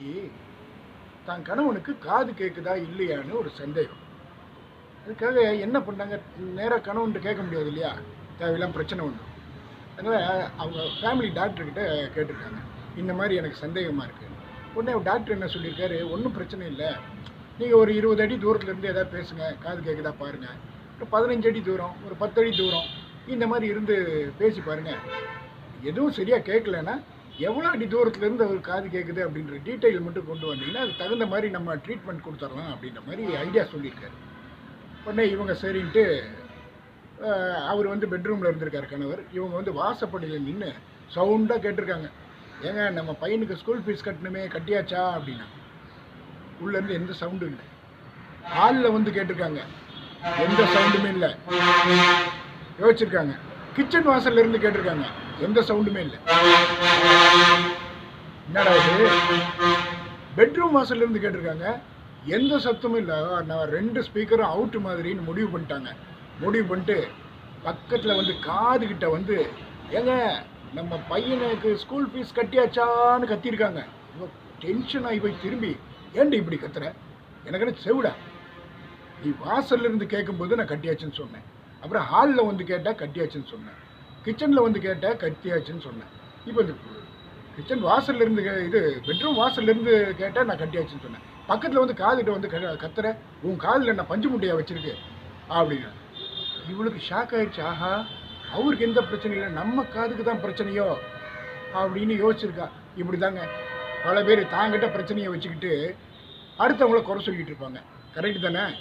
மனைவிக்கு தான் கணவனுக்கு காது கேட்குதா இல்லையான்னு ஒரு சந்தேகம். அதுக்காக என்ன பண்ணாங்க? நேராக கணவன்ட்டு கேட்க முடியாது இல்லையா? தேவையில்லாம் பிரச்சனை உண்டு அதனால் அவங்க ஃபேமிலி டாக்டர்கிட்ட கேட்டிருக்காங்க. இந்த மாதிரி எனக்கு சந்தேகமாக இருக்குது உடனே டாக்டர் என்ன சொல்லியிருக்காரு? ஒன்றும் பிரச்சனை இல்லை. நீங்கள் ஒரு இருபது அடி தூரத்துலேருந்து எதாவது ஏதாவது பேசுங்க. காது கேட்குதா பாருங்கள் ஒரு பதினஞ்சு அடி தூரம் ஒரு பத்து அடி தூரம் இந்த மாதிரி இருந்து பேசி பாருங்கள் எதுவும் சரியாக கேட்கலன்னா எவ்வளோ அடி தூரத்துலேருந்து அவர் காது கேட்குது அப்படின்ற டீட்டெயில் மட்டும் கொண்டு வந்தீங்கன்னா அதுக்கு தகுந்த மாதிரி நம்ம ட்ரீட்மெண்ட் கொடுத்துடலாம் அப்படின்ற மாதிரி ஐடியா சொல்லியிருக்காரு. உடனே இவங்க சரின்ட்டு அவர் வந்து பெட்ரூமில் இருந்திருக்கார் கணவர். இவங்க வந்து வாசப்படியில் நின்று சவுண்டாக கேட்டிருக்காங்க. ஏங்க நம்ம பையனுக்கு ஸ்கூல் ஃபீஸ் கட்டணுமே கட்டியாச்சா அப்படின்னா? உள்ளேருந்து எந்த சவுண்டும் இல்லை. ஹாலில் வந்து கேட்டிருக்காங்க. எந்த சவுண்டுமே இல்லை. யோசிச்சிருக்காங்க. கிச்சன் வாசல்ல இருந்து கேட்டிருக்காங்க. எந்த சவுண்டுமே இல்லை. என்னடா இது? பெட்ரூம் வாசல்ல இருந்து கேட்டிருக்காங்க. எந்த சத்தமும் இல்லை. நான் ரெண்டு ஸ்பீக்கரும் அவுட்டு மாதிரின்னு முடிவு பண்ணிட்டாங்க. முடிவு பண்ணிட்டு பக்கத்தில் வந்து காது கிட்ட வந்து ஏங்க நம்ம பையனுக்கு ஸ்கூல் ஃபீஸ் கட்டியாச்சான்னு கத்தியிருக்காங்க. இவன் டென்ஷன் ஆகி போய் திரும்பி ஏன்டி இப்படி கத்துற? எனக்கு செவிடா? நீ வாசல்ல இருந்து கேட்கும்போது நான் கட்டியாச்சுன்னு சொன்னேன். அப்புறம் ஹாலில் வந்து கேட்டால் கட்டியாச்சுன்னு சொன்னேன். கிச்சனில் வந்து கேட்டால் கட்டியாச்சுன்னு சொன்னேன். இப்போ இந்த கிச்சன் வாசல்ல இருந்து கே- இது பெட்ரூம் வாசல்ல இருந்து கேட்டால் நான் கட்டியாச்சுன்னு சொன்னேன். பக்கத்தில் வந்து காதுகிட்ட வந்து க- கத்துற உன் காதில் என்ன பஞ்சு முட்டையாக வச்சிருக்கு? அப்படின்னு இவளுக்கு ஷாக் ஆயிடுச்சு. ஆஹா அவருக்கு எந்த பிரச்சனையும் இல்லை. நம்ம காதுக்கு தான் பிரச்சனையோ? அப்படின்னு யோசிச்சிருக்கா. இப்படி தாங்க பல பேர் தாங்கிட்ட பிரச்சனையை வச்சுக்கிட்டு அடுத்தவங்கள குறை சொல்லிகிட்டு இருப்பாங்க. கரெக்டு தானே?